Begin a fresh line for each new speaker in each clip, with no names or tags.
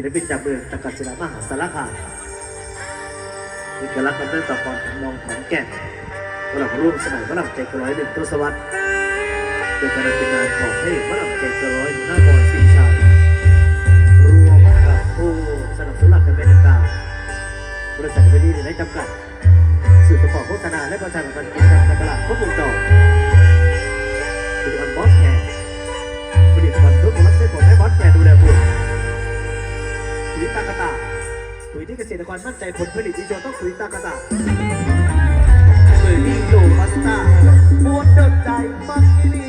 ศิลปินจากเมืองตะกัศิลามหาสารคามเอกลักษณ์มันเรื่องต่อก่อนของน้องขอนแก่นวลังร่วมสมัยวลังใจกระร้อยหนึ่งทศวรรษเป็นการเป็นงานของพระเอกวลังใจกระร้อยหัวหน้าบอลสิงห์ชัยรวมกับผู้สนับสนุนหลักการเป็นต่างบริษัทเวทีในจำกัดสื่อประกอบโฆษณาและประชาสัมพันธ์กิจการตลาดครบวงจร ปุ๋ยตากระตาปุ๋ยที่เกษตรกรมั่นใจผลผลิตที่โจต้องปุ๋ยตากระตาปุ๋ยที่โลมาสตาร์ปวดเดิใจปักอีหลี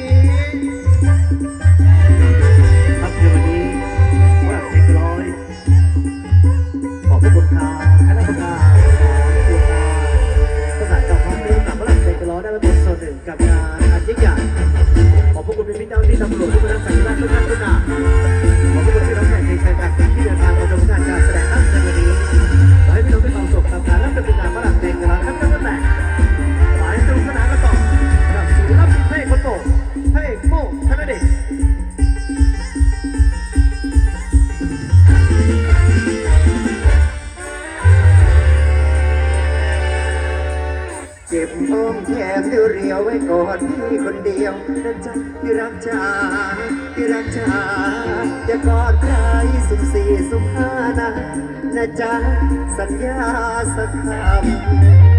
ครับในวันนี้ว่าเด็กร้อยขอบพระคุณทางคณะกรรมการการภาษาเจ้าพันธุ์ร่วมกับพระหลักเด็กร้อยได้มาเป็นส่วนหนึ่งกับงานอันยิ่งใหญ่ขอบพระคุณพี่เจ้าที่ตำรวจทุก พระเอกโม่ธนเดช
เจ็บอ้อมแขนเรียวไว้ก่อนพี่คนเดียวนะจ๊ะที่รักจ๋าที่รักจ๋าอย่ากอดใครสุ่มสี่สุ่มห้านะนะจ๊ะสัญญาสักคำ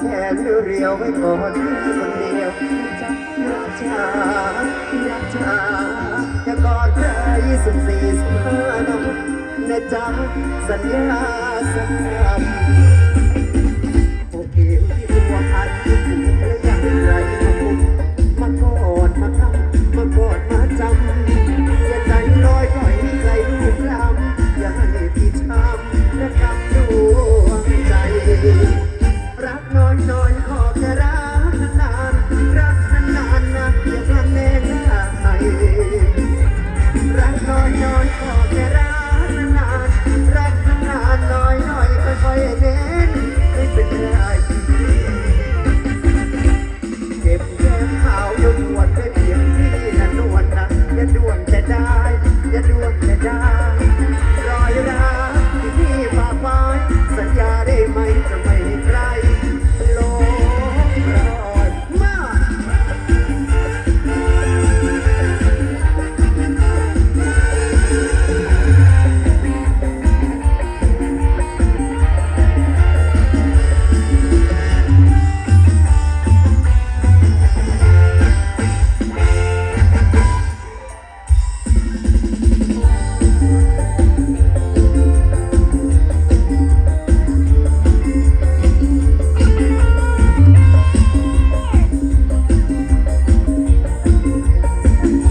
แขนเรียวไว้ก่อนคนเดียวจักรักจ๋ารักจ๋าอย่ากอดใครสิบสี่สิบห้าน้องนะจ๊ะสัญญาสักคำ